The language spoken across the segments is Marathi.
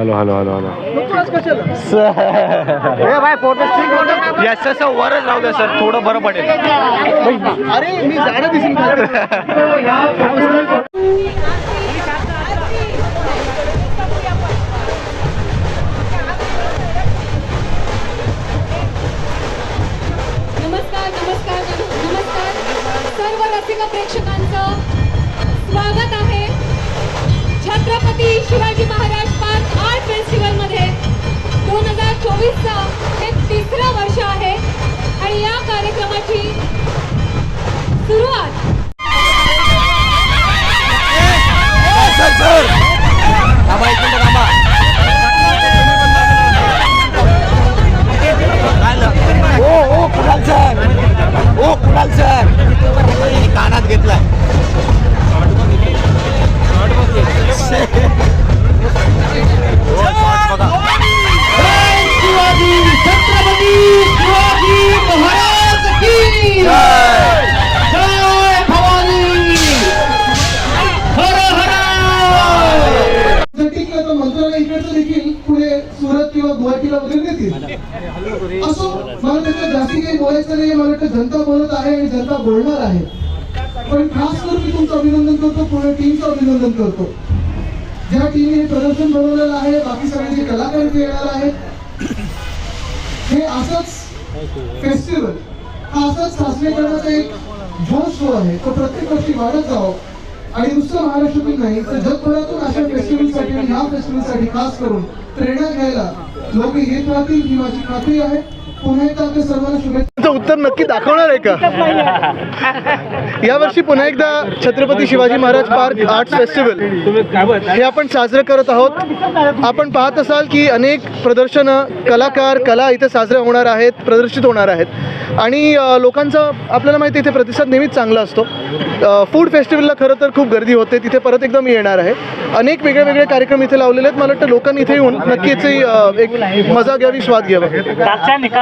हॅलो हॅलो हॅलो हॅलो याचं वरच राहू द्या सर. थोडं बरं पडेल. अरे मी जाणं दिसून नमस्कार नमस्कार नमस्कार. सर्व रसिक प्रेक्षकांचं स्वागत आहे. छत्रपती शिवाजी चोवीसचं हे तिसरं वर्ष आहे. आणि या कार्यक्रमाची येतील असो मला त्याच्यात जास्ती काही बोलायचं नाही मला वाटतं जनता बोलत आहे आणि जनता बोलणार आहे. पण खास करून मी तुमचं अभिनंदन करतो पूर्ण टीमचं अभिनंदन करतो. ज्या टीमने हे प्रदर्शन बनवलेलं आहे बाकी सगळे जे कलाकार इथे येणार आहेत. हे असंच फेस्टिवल हा असाच साजरे करण्याचा एक जोश जो आहे. तो प्रत्येक वर्षी वाढत जावं. आणि नुसतं महाराष्ट्रातून नाही तर जगभरातून अशा फेस्टिवलसाठी आणि ह्या फेस्टिवलसाठी खास करून प्रेरणा घ्यायला लोक येत राहतील ही माझी खात्री आहे. उत्तर नक्की दाखवणार आहे का? यावर्षी पुन्हा एकदा Chhatrapati Shivaji Maharaj park art festival. हे आपण साजरं करत आहोत. आपण पाहत असाल की अनेक प्रदर्शनं कलाकार कला इथे साजऱ्या होणार आहेत प्रदर्शित होणार आहेत. आणि लोकांचा आपल्याला माहिती आहे इथे प्रतिसाद नेहमीच चांगला असतो. फूड फेस्टिवलला खरं तर खूप गर्दी होते. तिथे परत एकदा मी येणार आहे. अनेक वेगळे वेगळे कार्यक्रम इथे लावलेले आहेत. मला वाटतं लोकांनी इथे येऊन नक्कीच एक मजा घ्यावी स्वाद घ्यावा.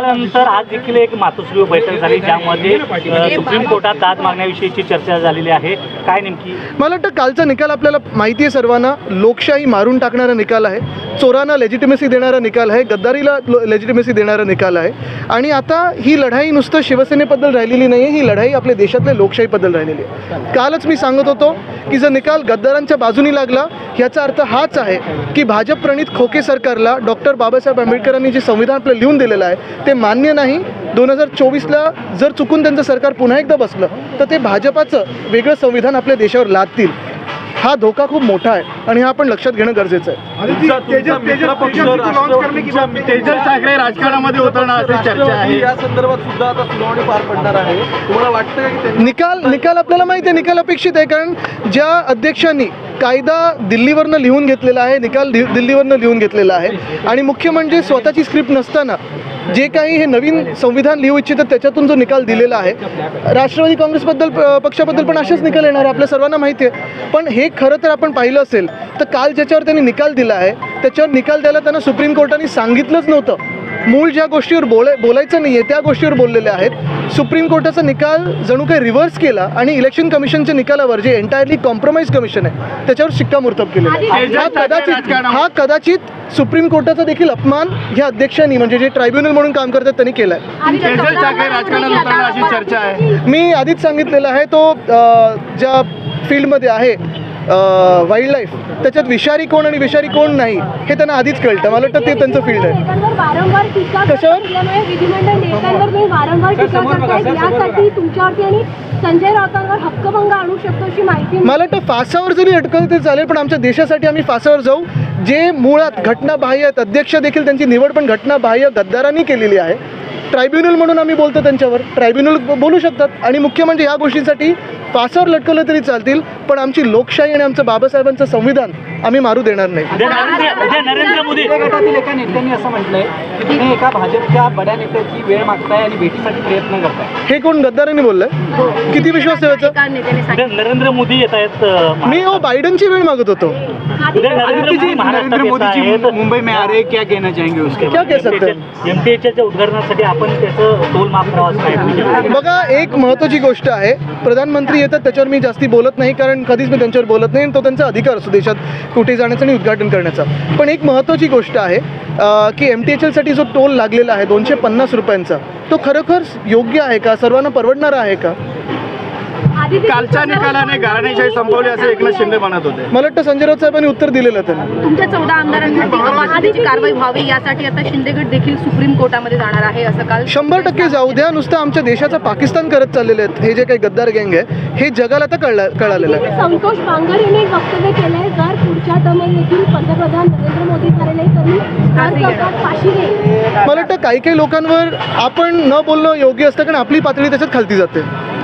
त्यानंतर आज देखील एक मातोश्री बैठक झाली ज्यामध्ये सुप्रीम कोर्टात दाद मागण्याविषयीची चर्चा झालेली आहे. काय नेमकी? मला वाटतं कालचा निकाल आपल्याला माहिती आहे सर्वांना. लोकशाही मारून टाकणारा निकाल आहे. चोरांना लेजिटिमेसी देणारा निकाल आहे. गद्दारीला लेजिटिमेसी देणारा निकाल आहे. आणि आता ही लढाई नुसतं शिवसेनेबद्दल राहिलेली नाही आहे ही लढाई आपल्या देशातल्या लोकशाहीबद्दल राहिलेली आहे. कालच मी सांगत होतो की जर निकाल गद्दारांच्या बाजूनी लागला ह्याचा अर्थ हाच आहे की भाजप प्रणित खोके सरकारला डॉक्टर बाबासाहेब आंबेडकरांनी जे संविधान आपलं लिहून दिलेलं आहे ते मान्य नाही. दोन हजार चोवीसला जर चुकून त्यांचं सरकार पुन्हा एकदा बसलं तर ते भाजपाचं वेगळं संविधान आपल्या देशावर लादतील. हा धोका खूप मोठा आहे आणि हा आपण लक्षात घेणं गरजेचं आहे. तेजल ठाकरे राजकारणामध्ये उतरणार चर्चा आहे. या संदर्भात सुद्धा आता सुनावणी पार पडणार आहे. तुम्हाला वाटतं निकाल निकाल आपल्याला माहिती आहे निकाल अपेक्षित आहे कारण ज्या अध्यक्षांनी कायदा दिल्लीवरनं लिहून घेतलेला आहे निकाल दि- दिल्लीवरनं लिहून घेतलेला आहे. आणि मुख्य म्हणजे स्वतःची स्क्रिप्ट नसताना जे काही हे नवीन संविधान लिहू इच्छितं त्याच्यातून जो निकाल दिलेला आहे राष्ट्रवादी काँग्रेसबद्दल प- पक्षाबद्दल पण असेच निकाल येणार आपल्या सर्वांना माहिती आहे. पण हे खरं तर आपण पाहिलं असेल तर काल ज्याच्यावर त्यांनी निकाल दिला आहे त्याच्यावर निकाल द्यायला त्यांना सुप्रीम कोर्टाने सांगितलंच नव्हतं. मूळ ज्या गोष्टीवर बोलाय बोलायचं नाही आहे त्या गोष्टीवर बोललेले आहेत. सुप्रीम कोर्टाचा निकाल जणू काही रिव्हर्स केला आणि इलेक्शन कमिशनच्या निकालावर जे एंटायरली कॉम्प्रोमाइज कमिशन आहे त्याच्यावर शिक्कामोर्तब केलेलं आहे. हा कदाचित हा कदाचित सुप्रीम कोर्टाचा देखील अपमान ह्या अध्यक्षांनी म्हणजे जे ट्रायब्युनल म्हणून काम करतात त्यांनी केला आहे तेजल ठाकरे राजकारणात उतरणार अशी चर्चा आहे. मी आधीच सांगितलेलं आहे तो ज्या फील्डमध्ये आहे वाईल्ड लाईफ त्याच्यात विषारी कोण आणि विषारी कोण नाही हे त्यांना आधीच कळतं. मला वाटतं ते त्यांचं फील्ड आहे. कशावर? असल्यामुळे विधिमंडळ नेत्यांवर तुम्ही वारंवार टीका करतायत. यासाठी तुमच्यावरती आणि संजय राऊतांवर हक्कभंग आणू शकतो अशी माहिती मला वाटतं फासावर जरी अटकलं तरी चालेल पण आमच्या देशासाठी आम्ही फासावर जाऊ. जे मुळात घटनाबाह्य आहेत अध्यक्ष देखील त्यांची निवड पण घटनाबाह्य गद्दारांनी केलेली आहे. ट्रायब्युनल म्हणून आम्ही बोलतो त्यांच्यावर. ट्रायब्युनल बोलू शकतात. आणि मुख्य म्हणजे ह्या गोष्टींसाठी पासावर लटकवलं तरी चालतील पण आमची लोकशाही आणि आमचं बाबासाहेबांचं संविधान आम्ही मारू देणार नाही. नरेंद्र मोदी गटातील एका नेत्यांनी असं म्हटलंय की तुम्ही एका भाजपच्या बड्या नेत्याची वेळ मागताय आणि भेटीसाठी प्रयत्न करताय. हे कोण गद्दारांनी बोललंय? किती विश्वास ठेवायचा? नरेंद्र मोदी येत आहेत मी हो बायडनची वेळ मागत होतो. नरेंद्र मोदी महाराष्ट्रात येत आहेत मुंबई में आ रहे क्या कहना चाहेंगे उसके क्या कह सकते हैं? एमटीएचच्या उद्घाटनासाठी आपण त्याचं टोल माफ करावं बघा एक महत्त्वाची गोष्ट आहे. प्रधानमंत्री येतात त्याच्यावर मी जास्ती बोलत नाही कारण कधीच मी त्यांच्यावर बोलत नाही आणि तो त्यांचा अधिकार असतो देशात. कुठे जाण्याचा आणि उद्घाटन करण्याचा. पण एक महत्त्वाची गोष्ट आहे की एम टी एच एलसाठी जो टोल लागलेला आहे दोनशे पन्नास रुपयांचा तो खरोखर योग्य आहे का? सर्वांना परवडणारा आहे का? कालच्या निकालाने घराणेशाही संपवली असे एकनाथ शिंदे म्हणत होते. मला वाटतं संजय राऊत साहेबांनी उत्तर दिलेलं त्यांना. तुमच्या चौदा तपासणीची कारवाई व्हावी यासाठी आता शिंदे गट देखील सुप्रीम कोर्टामध्ये जाणार आहे असं काल शंभर टक्के जाऊ द्या नुसतं आमच्या देशाचा पाकिस्तान करत चाललेले आहेत. हे जे काही गद्दार गँग आहे हे जगाला आता कळलं कळालेलं आहे. संतोष बांगर यांनी एक वक्तव्य केलंय जर पुढच्या टर्ममध्ये देखील पंतप्रधान नरेंद्र मोदी झाले नाही तर फाशी मला वाटतं काही काही लोकांवर आपण न बोलणं योग्य असतं कारण आपली पातळी त्याच्यात खालती जाते.